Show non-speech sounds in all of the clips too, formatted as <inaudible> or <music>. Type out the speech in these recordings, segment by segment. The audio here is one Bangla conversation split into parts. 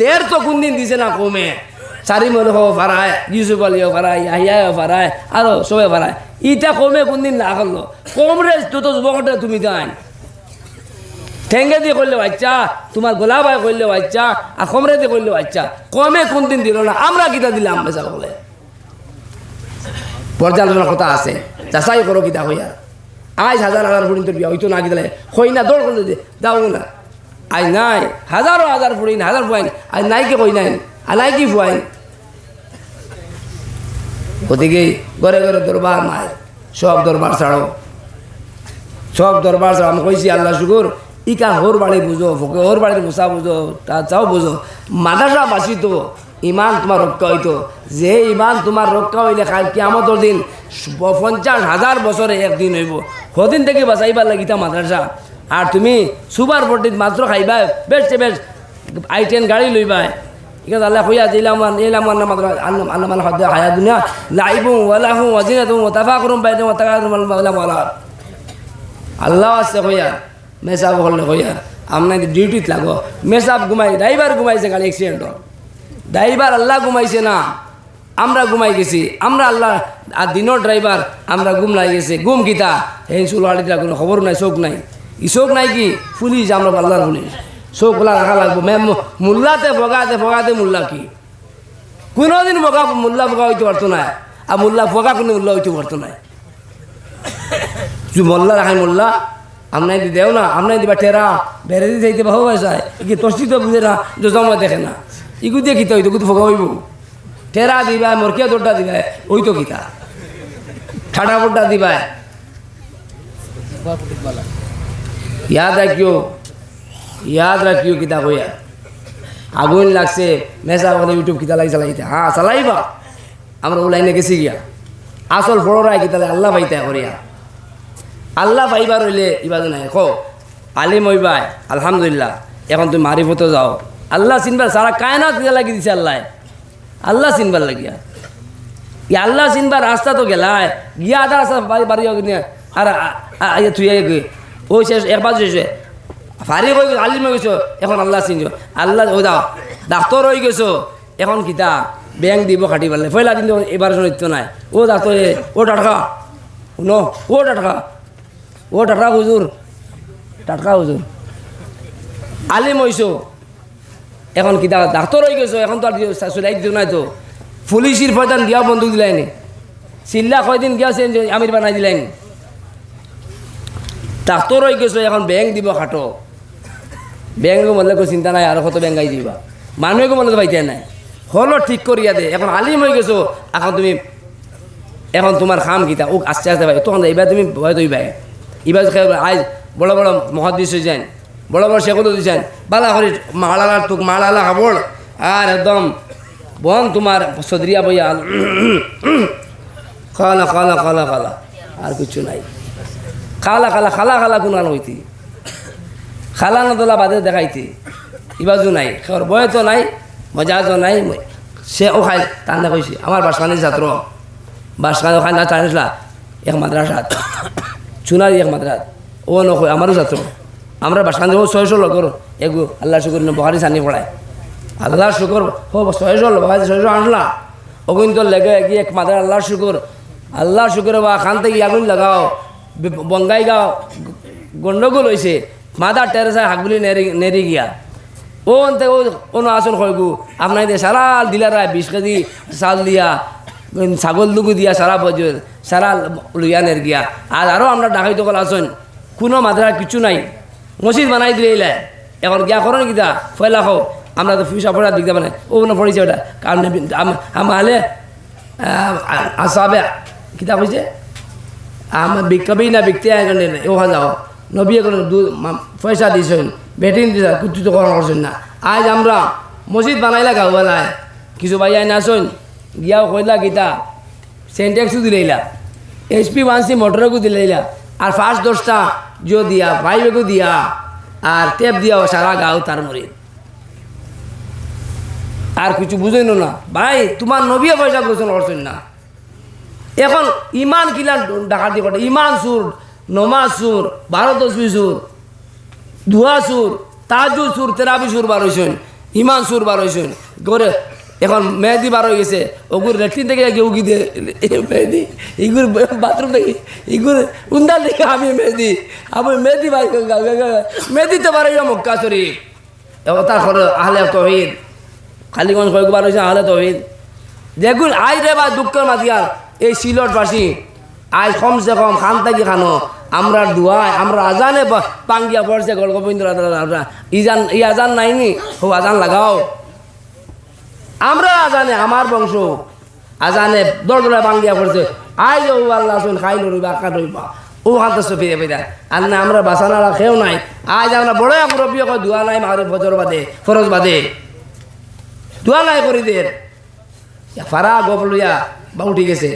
দের তো কোন দিন দিছে না কমে। চারি মনে হব ফারায় ইউসুফ আলিও ফারায় ইয়াহিয়াও ফারায় আরও সবে ফারায় ইটা কমে কোন দিন না করল। কম রে তো তো যুবকটা তুমি দেন ঠেঙ্গে দিয়ে করলে বাচ্চা তোমার গোলা ভাই করলে বাচ্চা আর কমরে দিয়ে করলে বাচ্চা। কমে কোন দিন দিল না, আমরা কিতা দিলাম বেচা বলে পর্যালোচনার কথা আছে। যাচাই করো কিতা হইয়া আজ হাজার হাজার তোর বিয়া হইতো না কি হই না দৌড় করে দাও না। আজ নাই। হাজারো হাজার ফুড়িন হাজার ফুয়াইন আজ নাই কে কই নাই আর নাই কি ফুয়াইন গতিকে ঘরে ঘরে দরবার নাই সব দরবার ছাড়ো সব দরবার ছাড়ো আমি কইছি আল্লাহ শুকুর ইকা হোর বাড়ি বুঝো ফকে হোর বাড়ির মুসা বুঝো তা চাও বুঝো মাদাসা বাসি তো, ইমান তোমার রক্ষা হইতো যে ইমান তোমার রক্ষা হইলে কাল কিয়ামতর দিন পঞ্চাশ হাজার বছরে একদিন হইব। সদিন থেকে বাঁচাইবার লাগিতা মাদ্রাসা আর তুমি সুপার ফটিত মাত্র খাইবা, বেশ বেশ আই টেন গাড়ি লইবা। ইকাজ আল্লাহ কইয়া দিলাম এলাম আন্না আন্না আন্না মাল হদ্দা হায়া দুনিয়া লাইবু ওয়ালাহু ওয়াজিনাতু ওয়া তাফাকুরুম বাইনাহুম ওয়া তাকাদুম ওয়ালা ওয়ালা আল্লাহ আছে কইয়া, মেসাব হলে কইয়া আপনার ডিউটিত লাগো। মেসাব ঘুমাই, ড্রাইভার ঘুমাইছে গাড়ি অ্যাক্সিডেন্ট ড্রাইভার আল্লাহ ঘুমাইছে না, আমরা ঘুমাই গেছি। আমরা আল্লাহ, আর দিনের ড্রাইভার, আমরা ঘুম লাই গেছে। ঘুম কিতা? এই চুলহাড়িটা কোনো খবর নাই, চোখ নাই। ই চোখ নাই কি? পুলিশ আমরা আল্লাহর পুলিশ চোখ খোলা রাখা লাগবো। ম্যাম মোল্লাতে বগাতে বগাতে মোল্লা কি? কোনোদিন বগা মোল্লা বগা হইতে পারতো না আর মোল্লা বগা কোনো মোল্লা হইতে পারতো না তুই মোল্লা রাখাই মোল্লা, আমনাই দি দেও না, আমনাই দিবা টেরা বেড়ে দিয়ে যাইতে ভালো যায়। কি তস্তি তো বুঝে না যে জমা দেখে না। ইগু দিয়ে কিতা হইতো কিন্তু ফোকা হইব টেরা দিবা মরকিয়া দৌড়টা দিবা ওই তো কিতা। ঠাডা ফুটা দিবা ইয়াদ রাখিও ইয়াদ রাখিও কিতা কইয়া আগুন লাগছে মেসা বলে ইউটিউব কিতা লাগি চালাইতে হ্যাঁ চালাইবা আমরা ও লাইনে গেছি গিয়া আসল বড়রাই কিতা আল্লাহ পাইতে করিয়া আল্লাহ পাইবার হইলে ইবাদ নাই কো আলিম হইবাই আলহামদুলিল্লাহ এখন তুমি মারিফত যাও আল্লাহ চিনবার সারা কায়নাত কিতা লাগি দিছে আল্লাহ আল্লাহ চিনবার লাগিয়া ই আল্লাহ চিনবার রাস্তা তো গেলায় গিয়া আধা রাস্তা বাড়ি বাড়ি আর তুই গে ও শেষ একবার শেষে ফারি হয়ে গেছো, আলিম হয়ে গেছো, এখন আল্লাহ চিনছো আল্লাহ, ও দাও, ডাক্তর হয়ে গেছো, এখন কিতা ব্যাংক দিব খাটি পারলে পয়লা দিন তো এবার নিত্য নাই। ও ডাক্তর ও টাটকা, শুনো, ও টাটকা ও টাটকা হুজুর টাটকা হুজুর। আলিম হইছো, এখন কিতা ডাক্তর হয়ে গেছো, এখন তো আর চলাই দিত নাই তো। পুলিশের ফয়দান দিয়া বন্ধু দিলাইনি। চিল্লা কয়দিন গিয়াছে আমির বানাই দিলাইনি। ডাক্তর হয়ে গেছো, এখন ব্যাংক দিব খাটো ব্যাংক মনে কোনো চিন্তা নাই আর কত ব্যাংকাই দিবা। মানুষকে মনে পাইতে নাই। হলো ঠিক করিয়া দে, এখন আলিম হয়ে গেছো, এখন তুমি, এখন তোমার খাম কিতা ও আস্তে আস্তে ভাই তখন এবার তুমি ভয় তো ভাই এবার আজ বড় বড় মহাদিস হয়েছেন বড় বড় শেখুল দিয়েছেন বালা করি মালালা তুক মালালা কাপড় আর একদম বন তোমার সদরিয়া বইয়া <coughs> খালা খালা খালা খালা, আর কিছু নাই। খালা খালা খালা খালা আলো হইতি। খালা নদলা বাদে দেখাইতি। ইবাজু নাই খবর বয় তো নাই, মজাজও নাই সে ও খাই তান্না কইছি, আমার বাসখানির ছাত্র, বাসখানি ওখানে না চাইছিলা এক মাদ্রাসাত। চুনারি এক মাদ্রাস ও নকয় আমারও ছাত্র। আমরা বাসখান ও ছয়শো লগর এগু আল্লাহ শুকুর বহারি সানি পড়ায় আল্লাহ শুকুর হো ছয়শো বহারি ছয়শো আনলা ওগুন তো লেগে গিয়ে এক মাদ্রাস আল্লাহ শুকুর আল্লাহ শুকুর বা খান থেকে আগুন লাগাও। বঙ্গাই গাও গন্ডগোল হয়েছে মাদা টেরেসায় হাকবুলি নেড়ে নেরি গিয়া। ও অন্তে ও কোনো আসন হয়গু আপনার সারা দিলারা বিশ কেজি চাল দিয়া ছাগল দুগু দিয়া সারা বছর সারা লুইয়ানের গিয়া। আর আরও আমরা ডাকাইতে কল আসন কোনো মাদ্রা কিছু নাই। মসজিদ বানাই দিলে এলে এখন গিয়া করো কিতা ফয়লা খাও আমরা তো ফিসা পড়া দিকতে মানে। ও না পড়েছে ওটা কারণ আমালে আসাবে কিতা কইছে আমার বিকবি না বিকতে আগে ওখানে যাও নবী দু পয়সা দিয়েছেন বেটিন দিছে কুচু তো করার করছেন না আজ আমরা মসজিদ বানাইলা গাও বানায় কিছু ভাই আইন আসুন গিয়াও কইলা গীতা সেন্টেক্সও দিলাইলা এইচপি ওয়ানসি মোটরকও দিলাইলা আর ফার্স্ট দশটা জিও দিয়া পাইপেকও দিয়া আর টেপ দিয়াও সারা গাও তার মরিদ আর কিছু বুঝইন না ভাই তোমার নবীও পয়সা করছেন করছেন না এখন ইমান কিলা ডাকাতি করে ইমান সুর নমাজ সুর বারো তসবি সুর ধোয়া সুর তাজু সুর তেরাবি সুর বার হয়েছেন ইমান সুর বার হয়েছেন করে এখন মেহেদি বার হয়ে গেছে। ওগুর লেট্রিন থেকে কেউ দিয়ে মেহেদি, ইগুর বাথরুম থেকে ইগুর উন্দার থেকে আমি মেহেদি আমি মেহেদি ভাই মেহেদি তো বার হইয়া মক্কা শরীফ। এবার তার ঘরে আহলে তহিদ, খালিগঞ্জ কয়েকবার হয়েছে আহলে তহিদ। দেখুন আই রে বা দুঃখের মাতিয়ার এই সিলট বাসি আজ কমসে কম খান থাকি খানো। আমরা দুয়াই, আমরা আজানে পাঙ্গিয়া পড়ছে গোবিন্দ ইজান ই আজান নাইনি, হো আজান লাগাও। আমরা আজানে, আমার বংশ। আজানে দর দরে পাঙ্গিয়া পড়ছে। আই ও আল্লাহ শুন, খাই লড়িবা আকা লড়িবা ও হাতে সফিয়ে পেদা আর না, আমরা বাসানারা খেও নাই। আজ আমরা বড় মুরব্বী কয়, দুয়া নাই মারে ফজর বাদে, ফরজ বাদে। দুয়া নাই করি দের ফারা গপলিয়া বা উঠি গেছে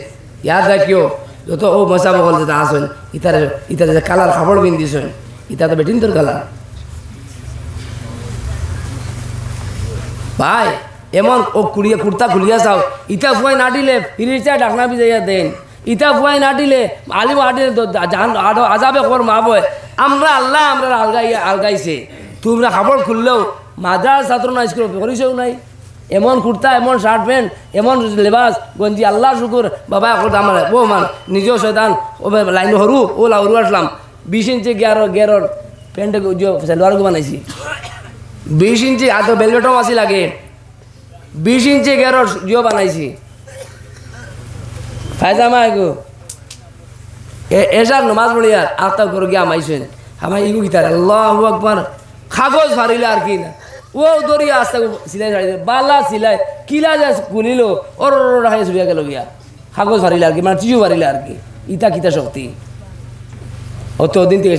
ইয়াদ রাখিও। যত ও মশা বকল যেটা আসেন ইতার ইতার যে কালার কাপড় পিন্ধিছেন ইতা তো বেটিন তোর কালার। ভাই, এমন ও কুড়িয়ে কুর্তা খুলিয়া চাও ইটা ফুয়াই না দিলে ফিরিচা ডাকনা বিজাইয়া দেন। ইটা ফুয়াই না দিলে আলিম জান আজাবে খবর মা বয়। আমরা আল্লাহ, আমরা আলগাই আলগাইছে। তোমরা কাপড় খুললেও মাদ্রাস ছাত্র না স্কুল করিসেও নাই। এমন কুর্তা, এমন শার্ট প্যান্ট এমন লেবাস, গঞ্জি আল্লাহ শুকুর। বাবা এখন আমার ও মান নিজেও শয়তান। ও লাইন হরু ও লাউরু আসলাম। বিশ ইঞ্চি গেরো গেরোর প্যান্টে সালোয়ার বানাইছি। বিশ ইঞ্চি, আর তো বেলভেটও আসি লাগে। বিশ ইঞ্চি গেরোর জিও বানাইছি। ফায়দামা এগো। এসার নমাজ পড়িয়া আস্তা করে গিয়া আমাইছেন। আমার ইগু গিতার, আল্লাহ আকবার। কাগজ ফারিলে আর কি না। ও দরিয়া আস্তে সিলাই সারি বালা সিলাই, কিলা যা খুলিল ওর হাই ছুটিয়া গেল গিয়া। কাগজ ফারিলে আর কি মানে চিজু আর কি ইতা কিতা শক্তি। ও তো দিন থেকে